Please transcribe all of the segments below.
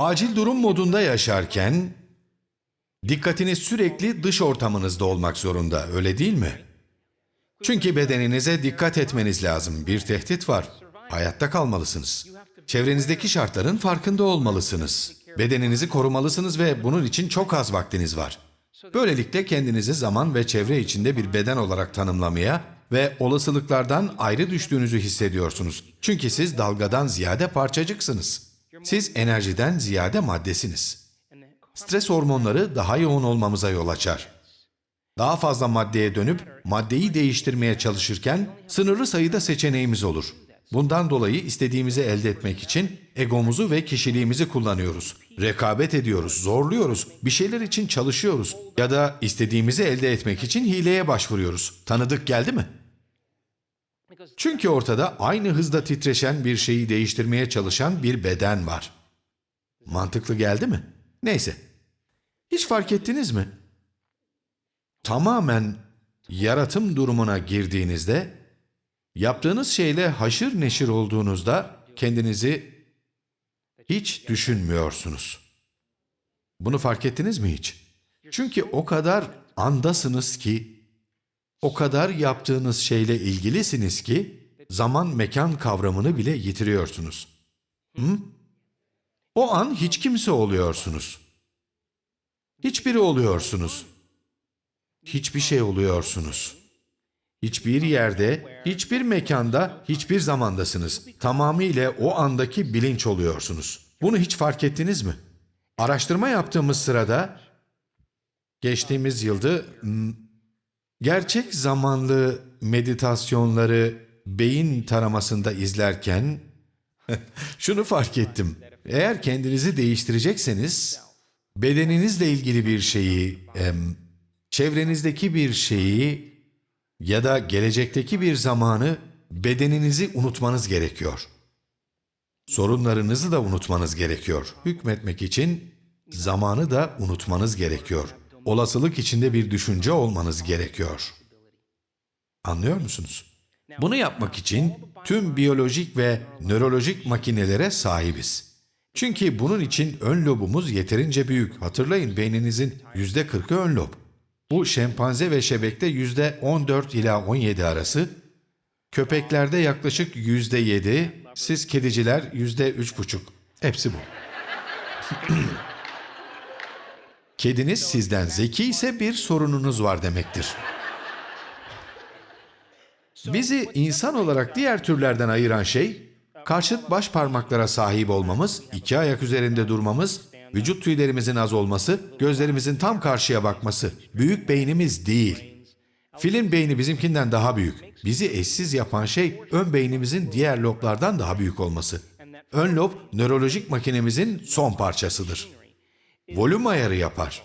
Acil durum modunda yaşarken dikkatiniz sürekli dış ortamınızda olmak zorunda, öyle değil mi? Çünkü bedeninize dikkat etmeniz lazım. Bir tehdit var. Hayatta kalmalısınız. Çevrenizdeki şartların farkında olmalısınız. Bedeninizi korumalısınız ve bunun için çok az vaktiniz var. Böylelikle kendinizi zaman ve çevre içinde bir beden olarak tanımlamaya ve olasılıklardan ayrı düştüğünüzü hissediyorsunuz. Çünkü siz dalgadan ziyade parçacıksınız. Siz enerjiden ziyade maddesiniz. Stres hormonları daha yoğun olmamıza yol açar. Daha fazla maddeye dönüp maddeyi değiştirmeye çalışırken sınırlı sayıda seçeneğimiz olur. Bundan dolayı istediğimizi elde etmek için egomuzu ve kişiliğimizi kullanıyoruz. Rekabet ediyoruz, zorluyoruz, bir şeyler için çalışıyoruz ya da istediğimizi elde etmek için hileye başvuruyoruz. Tanıdık geldi mi? Çünkü ortada aynı hızda titreşen bir şeyi değiştirmeye çalışan bir beden var. Mantıklı geldi mi? Neyse. Hiç fark ettiniz mi? Tamamen yaratım durumuna girdiğinizde, yaptığınız şeyle haşır neşir olduğunuzda kendinizi hiç düşünmüyorsunuz. Bunu fark ettiniz mi hiç? Çünkü o kadar andasınız ki, o kadar yaptığınız şeyle ilgilisiniz ki, zaman mekan kavramını bile yitiriyorsunuz. Hı? O an hiç kimse oluyorsunuz. Hiçbiri oluyorsunuz. Hiçbir şey oluyorsunuz. Hiçbir yerde, hiçbir mekanda, hiçbir zamandasınız. Tamamıyla o andaki bilinç oluyorsunuz. Bunu hiç fark ettiniz mi? Araştırma yaptığımız sırada geçtiğimiz yılda hmm, gerçek zamanlı meditasyonları beyin taramasında izlerken şunu fark ettim. Eğer kendinizi değiştirecekseniz bedeninizle ilgili bir şeyi, çevrenizdeki bir şeyi ya da gelecekteki bir zamanı bedeninizi unutmanız gerekiyor. Sorunlarınızı da unutmanız gerekiyor. Hükmetmek için zamanı da unutmanız gerekiyor. Olasılık içinde bir düşünce olmanız gerekiyor. Anlıyor musunuz? Bunu yapmak için tüm biyolojik ve nörolojik makinelere sahibiz. Çünkü bunun için ön lobumuz yeterince büyük. Hatırlayın beyninizin yüzde kırkı ön lob. Bu şempanze ve şebekte yüzde 14 ila 17 arası, köpeklerde yaklaşık yüzde 7, siz kediciler yüzde üç buçuk. Hepsi bu. Kediniz sizden zeki ise bir sorununuz var demektir. Bizi insan olarak diğer türlerden ayıran şey, karşıt baş parmaklara sahip olmamız, iki ayak üzerinde durmamız, vücut tüylerimizin az olması, gözlerimizin tam karşıya bakması. Büyük beynimiz değil. Filin beyni bizimkinden daha büyük. Bizi eşsiz yapan şey ön beynimizin diğer loblardan daha büyük olması. Ön lob nörolojik makinemizin son parçasıdır. Volüm ayarı yapar.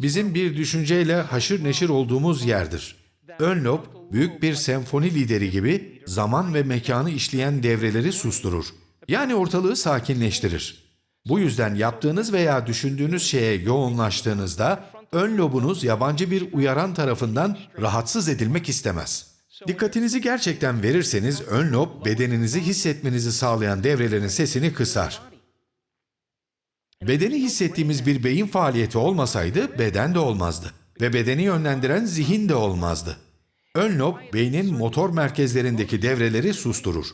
Bizim bir düşünceyle haşır neşir olduğumuz yerdir. Ön lob, büyük bir senfoni lideri gibi zaman ve mekanı işleyen devreleri susturur. Yani ortalığı sakinleştirir. Bu yüzden yaptığınız veya düşündüğünüz şeye yoğunlaştığınızda ön lobunuz yabancı bir uyaran tarafından rahatsız edilmek istemez. Dikkatinizi gerçekten verirseniz ön lob bedeninizi hissetmenizi sağlayan devrelerin sesini kısar. Bedeni hissettiğimiz bir beyin faaliyeti olmasaydı beden de olmazdı ve bedeni yönlendiren zihin de olmazdı. Ön lob beynin motor merkezlerindeki devreleri susturur.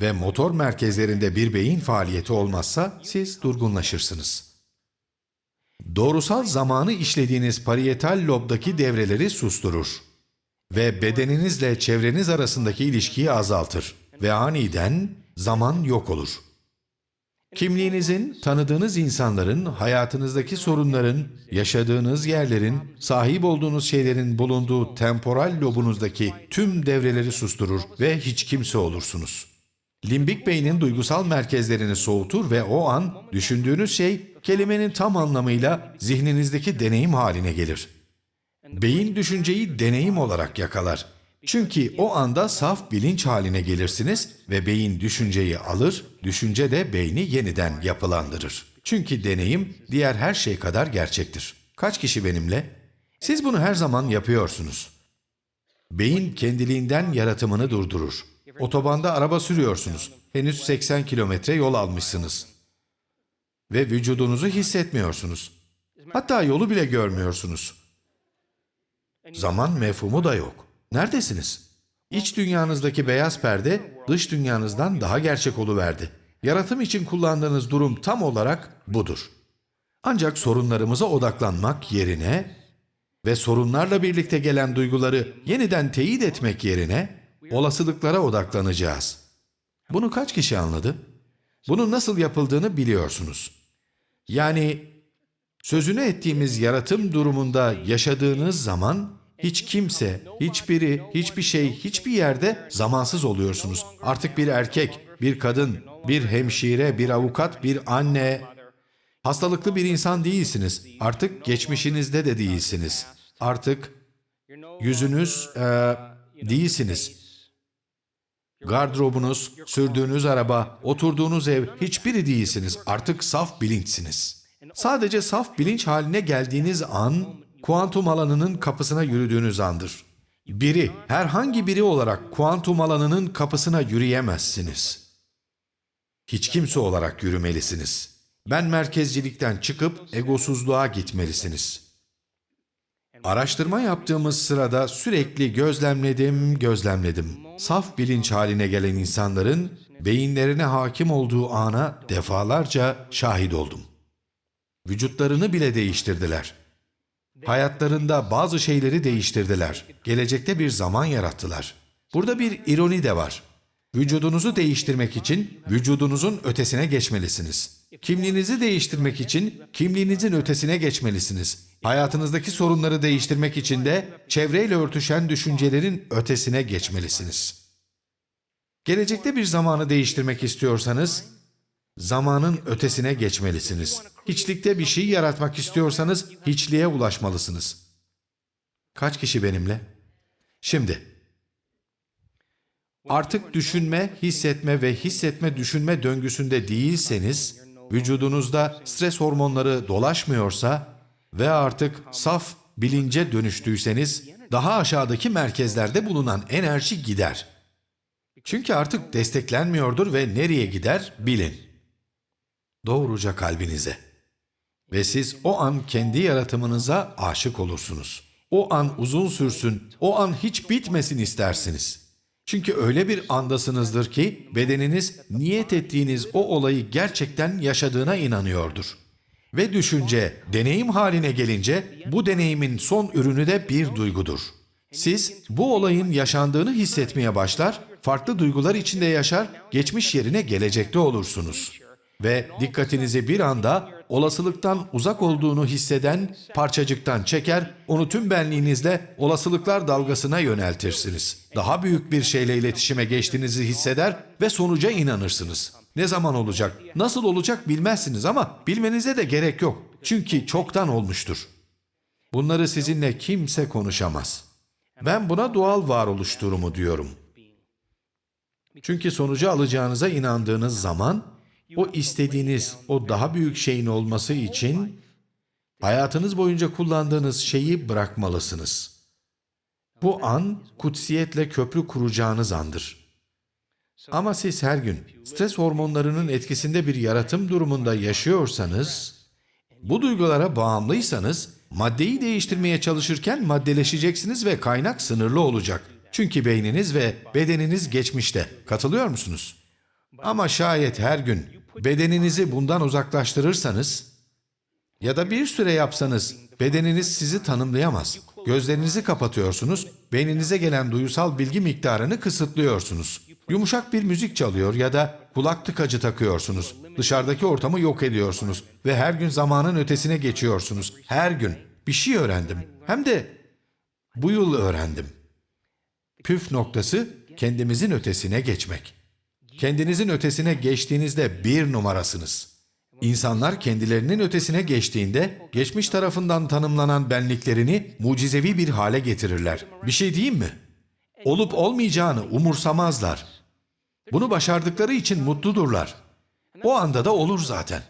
Ve motor merkezlerinde bir beyin faaliyeti olmazsa siz durgunlaşırsınız. Doğrusal zamanı işlediğiniz parietal lobdaki devreleri susturur ve bedeninizle çevreniz arasındaki ilişkiyi azaltır ve aniden zaman yok olur. Kimliğinizin, tanıdığınız insanların, hayatınızdaki sorunların, yaşadığınız yerlerin, sahip olduğunuz şeylerin bulunduğu temporal lobunuzdaki tüm devreleri susturur ve hiç kimse olursunuz. Limbik beynin duygusal merkezlerini soğutur ve o an düşündüğünüz şey kelimenin tam anlamıyla zihninizdeki deneyim haline gelir. Beyin düşünceyi deneyim olarak yakalar. Çünkü o anda saf bilinç haline gelirsiniz ve beyin düşünceyi alır, düşünce de beyni yeniden yapılandırır. Çünkü deneyim diğer her şey kadar gerçektir. Kaç kişi benimle? Siz bunu her zaman yapıyorsunuz. Beyin kendiliğinden yaratımını durdurur. Otobanda araba sürüyorsunuz. Henüz 80 kilometre yol almışsınız. ve vücudunuzu hissetmiyorsunuz. Hatta yolu bile görmüyorsunuz. Zaman mefhumu da yok. Neredesiniz? İç dünyanızdaki beyaz perde dış dünyanızdan daha gerçek oluverdi. Yaratım için kullandığınız durum tam olarak budur. Ancak sorunlarımıza odaklanmak yerine ve sorunlarla birlikte gelen duyguları yeniden teyit etmek yerine olasılıklara odaklanacağız. Bunu kaç kişi anladı? Bunun nasıl yapıldığını biliyorsunuz. Yani sözünü ettiğimiz yaratım durumunda yaşadığınız zaman hiç kimse, hiçbiri, hiçbir şey, hiçbir yerde zamansız oluyorsunuz. Artık bir erkek, bir kadın, bir hemşire, bir avukat, bir anne, hastalıklı bir insan değilsiniz. Artık geçmişinizde de değilsiniz. Artık yüzünüz eee, değilsiniz. Gardırobunuz, sürdüğünüz araba, oturduğunuz ev hiçbiri değilsiniz. Artık saf bilinçsiniz. Sadece saf bilinç haline geldiğiniz an kuantum alanının kapısına yürüdüğünüz andır. Biri, herhangi biri olarak kuantum alanının kapısına yürüyemezsiniz. Hiç kimse olarak yürümelisiniz. Ben merkezcilikten çıkıp egosuzluğa gitmelisiniz. Araştırma yaptığımız sırada sürekli gözlemledim, gözlemledim. Saf bilinç haline gelen insanların beyinlerine hakim olduğu ana defalarca şahit oldum. Vücutlarını bile değiştirdiler. Hayatlarında bazı şeyleri değiştirdiler. Gelecekte bir zaman yarattılar. Burada bir ironi de var. Vücudunuzu değiştirmek için vücudunuzun ötesine geçmelisiniz. Kimliğinizi değiştirmek için kimliğinizin ötesine geçmelisiniz. Hayatınızdaki sorunları değiştirmek için de çevreyle örtüşen düşüncelerin ötesine geçmelisiniz. Gelecekte bir zamanı değiştirmek istiyorsanız zamanın ötesine geçmelisiniz. Hiçlikte bir şey yaratmak istiyorsanız hiçliğe ulaşmalısınız. Kaç kişi benimle? Şimdi Artık düşünme, hissetme ve hissetme düşünme döngüsünde değilseniz, vücudunuzda stres hormonları dolaşmıyorsa ve artık saf bilince dönüştüyseniz, daha aşağıdaki merkezlerde bulunan enerji gider. Çünkü artık desteklenmiyordur ve nereye gider bilin. Doğruca kalbinize. Ve siz o an kendi yaratımınıza aşık olursunuz. O an uzun sürsün, o an hiç bitmesin istersiniz. Çünkü öyle bir andasınızdır ki bedeniniz niyet ettiğiniz o olayı gerçekten yaşadığına inanıyordur. Ve düşünce deneyim haline gelince bu deneyimin son ürünü de bir duygudur. Siz bu olayın yaşandığını hissetmeye başlar, farklı duygular içinde yaşar, geçmiş yerine gelecekte olursunuz. Ve dikkatinizi bir anda olasılıktan uzak olduğunu hisseden parçacıktan çeker, onu tüm benliğinizle olasılıklar dalgasına yöneltirsiniz. Daha büyük bir şeyle iletişime geçtiğinizi hisseder ve sonuca inanırsınız. Ne zaman olacak, nasıl olacak bilmezsiniz ama bilmenize de gerek yok. Çünkü çoktan olmuştur. Bunları sizinle kimse konuşamaz. Ben buna doğal varoluş durumu diyorum. Çünkü sonucu alacağınıza inandığınız zaman o istediğiniz o daha büyük şeyin olması için hayatınız boyunca kullandığınız şeyi bırakmalısınız. Bu an kutsiyetle köprü kuracağınız andır. Ama siz her gün stres hormonlarının etkisinde bir yaratım durumunda yaşıyorsanız, bu duygulara bağımlıysanız maddeyi değiştirmeye çalışırken maddeleşeceksiniz ve kaynak sınırlı olacak. Çünkü beyniniz ve bedeniniz geçmişte. Katılıyor musunuz? Ama şayet her gün bedeninizi bundan uzaklaştırırsanız ya da bir süre yapsanız bedeniniz sizi tanımlayamaz. Gözlerinizi kapatıyorsunuz, beyninize gelen duysal bilgi miktarını kısıtlıyorsunuz. Yumuşak bir müzik çalıyor ya da kulak tıkacı takıyorsunuz. Dışarıdaki ortamı yok ediyorsunuz ve her gün zamanın ötesine geçiyorsunuz. Her gün bir şey öğrendim. Hem de bu yıl öğrendim. Püf noktası kendimizin ötesine geçmek. Kendinizin ötesine geçtiğinizde bir numarasınız. İnsanlar kendilerinin ötesine geçtiğinde geçmiş tarafından tanımlanan benliklerini mucizevi bir hale getirirler. Bir şey diyeyim mi? Olup olmayacağını umursamazlar. Bunu başardıkları için mutludurlar. O anda da olur zaten.